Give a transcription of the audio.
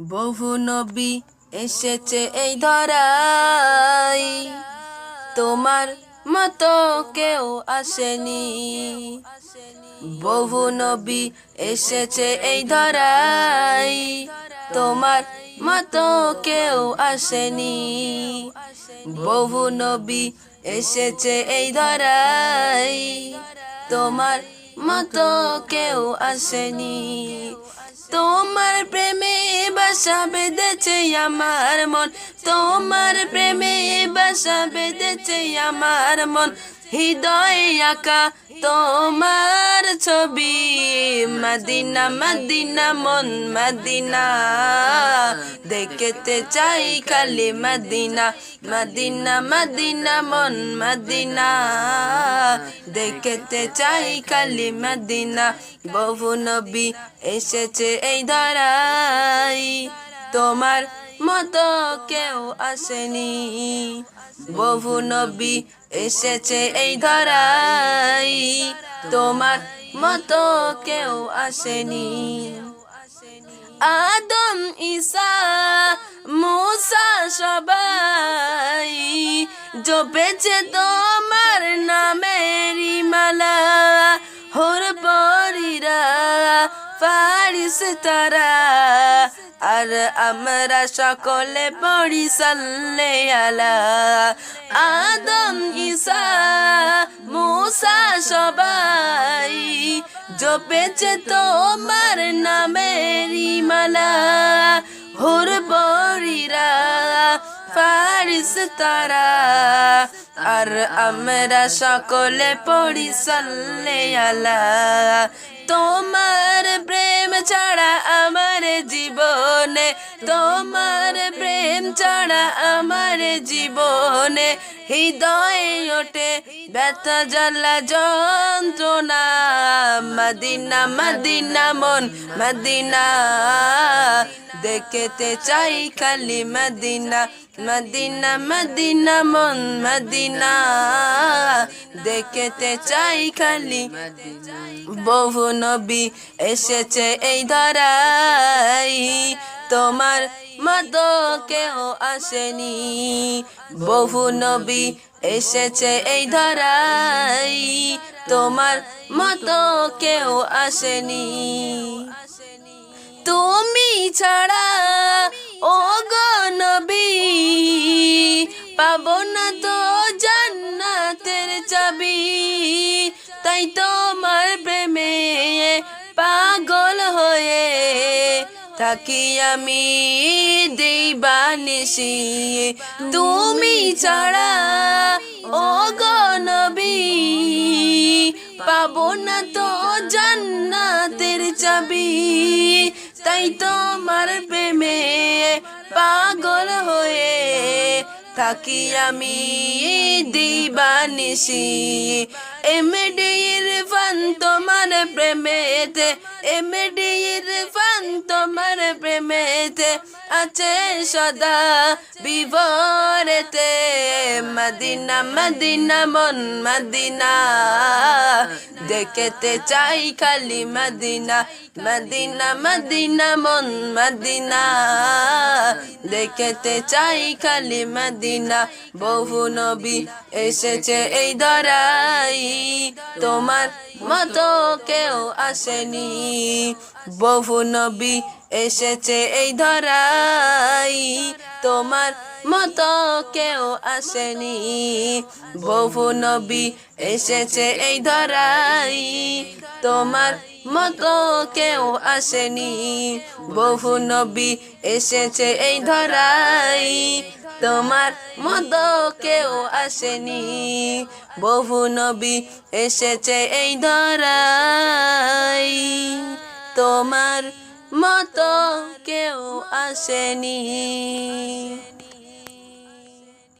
বহু নবী এসেছে এই ধরাই। তোমার মতো কেউ আসেনি। বহু নবী এসেছে এই ধরাই। তোমার মতো কেউ আসেনি। বহু নবী এসেছে এই ধরাই। তোমার মতো কেউ আসেনি। তোমার প্রেমে বাসা বেঁধেছে আমার মন। তোমার প্রেমে বাসা বেঁধেছে আমার মন। হৃদয় আঁকা তোমার ছবি, মদিনা মদিনা, মন মদিনা। দেখতে চাই খালি মদিনা মদিনা মদিনা, মন মদিনা। দেখতে চাই খালি মদিনা, বহু নবী এসেছে এই ধরাই তোমার মতো কেউ আসেনি। বহু নবী এসেছে এই ধরাই তোমার মতো কেউ আসেনি। আদম, ঈসা, মুসা সবাই জপেছে তোমার নামেরই মালা। তারা। আর আমরা সকলে পড়ি সাল্লে আলা। আদম, ঈসা, মুসা সবাই জপেছে তোমার নামেরই মালা। হোর পরিরা, ফারিস তারা। আর আমরা সকলে পড়ি সাল্লে আলা। তোমার প্রেম ছাড়া আমার জীবনে তোমার আমার জীবনে হৃদয়ে ওঠে ব্যথা, জ্বালা, যন্ত্রণা। মদিনা মদিনা মন, মদিনা। দেখতে চাই খালি মদিনা মদিনা মদিনা মন, মদিনা। দেখতে চাই খালি বহু নবী এসেছে এই ধরাই তোমার মতো কেউ আসেনি। বহু নবী এসেছে এই ধরাই তোমার মতো কেউ আসেনি। তুমি ছাড়া ও নবী পাবো না তো জান্নাতের চাবি, তাই তোমার থাকি আমি দিবানিসি তুমি ছাড়া ও গো নবী পাবো না তো জান্নাতের চাবি। তাই তোমার প্রেমে পাগল হয়ে থাকি আমি দিবানিসি এমডির ফান তোমার প্রেমেতে এমডির ফান তোমার প্রেমেতে আছে সদা বিবরেতে। মদিনা মদিনা, মন মদিনা। দেখতে চাই খালি মদিনা মদিনা মদিনা, মন মদিনা। দেখতে চাই খালি মদিনা, বহু নবী এসেছে এই ধরাই। তোমার মতো কেউ আসেনি, বহু নবী এসেছে এই ধরাই। তোমার মতো কেউ আসেনি। বহু নবী এসেছে এই ধরাই। তোমার মতো কেউ আসেনি। বহু নবী এসেছে এই ধরাই। তোমার মতো কেউ আসেনি। বহু নবী এসেছে এই ধরাই। তোমার মতো কেউ আসেনি